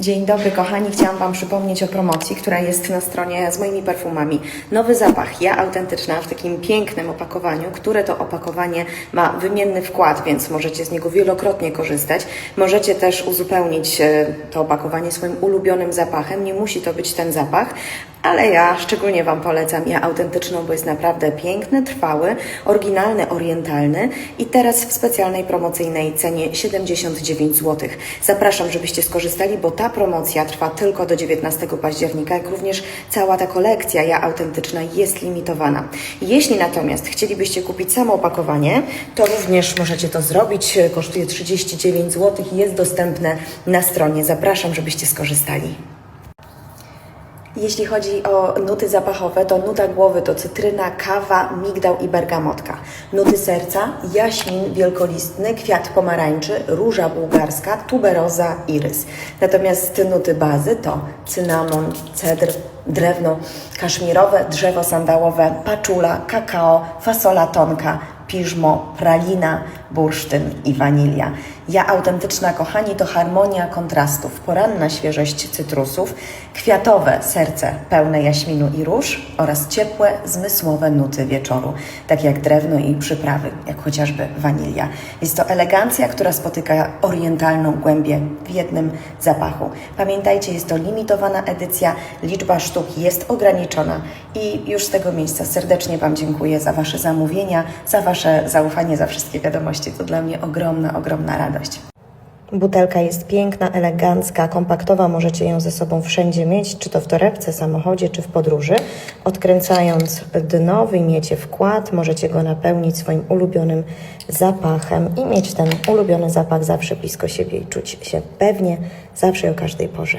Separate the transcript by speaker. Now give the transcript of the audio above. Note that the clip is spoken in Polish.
Speaker 1: Dzień dobry kochani, chciałam Wam przypomnieć o promocji, która jest na stronie z moimi perfumami. Nowy zapach, ja autentyczna w takim pięknym opakowaniu, które to opakowanie ma wymienny wkład, więc możecie z niego wielokrotnie korzystać. Możecie też uzupełnić e, to opakowanie swoim ulubionym zapachem, nie musi to być ten zapach, ale ja szczególnie Wam polecam ja autentyczną, bo jest naprawdę piękny, trwały, oryginalny, orientalny i teraz w specjalnej promocyjnej cenie 79 zł. Zapraszam, żebyście skorzystali, bo ta promocja trwa tylko do 19 października, jak również cała ta kolekcja ja autentyczna jest limitowana. Jeśli natomiast chcielibyście kupić samo opakowanie, to również możecie to zrobić. Kosztuje 39 zł jest dostępne na stronie. Zapraszam, żebyście skorzystali. Jeśli chodzi o nuty zapachowe, to nuta głowy to cytryna, kawa, migdał i bergamotka. Nuty serca, jaśmin wielkolistny, kwiat pomarańczy, róża bułgarska, tuberoza, irys. Natomiast nuty bazy to cynamon, cedr, drewno kaszmirowe, drzewo sandałowe, paczula, kakao, fasola tonka, piżmo, pralina, bursztyn i wanilia. Ja autentyczna, kochani, to harmonia kontrastów, poranna świeżość cytrusów, kwiatowe serce pełne jaśminu i róż oraz ciepłe, zmysłowe nuty wieczoru, takie jak drewno i przyprawy, jak chociażby wanilia. Jest to elegancja, która spotyka orientalną głębię w jednym zapachu. Pamiętajcie, jest to limitowana edycja, liczba sztuk jest ograniczona i już z tego miejsca serdecznie Wam dziękuję za Wasze zamówienia, za Wasze zaufanie, za wszystkie wiadomości. To dla mnie ogromna, ogromna radość. Butelka jest piękna, elegancka, kompaktowa, możecie ją ze sobą wszędzie mieć, czy to w torebce, samochodzie, czy w podróży. Odkręcając dno, wyjmiecie wkład, możecie go napełnić swoim ulubionym zapachem i mieć ten ulubiony zapach zawsze blisko siebie i czuć się pewnie, zawsze i o każdej porze.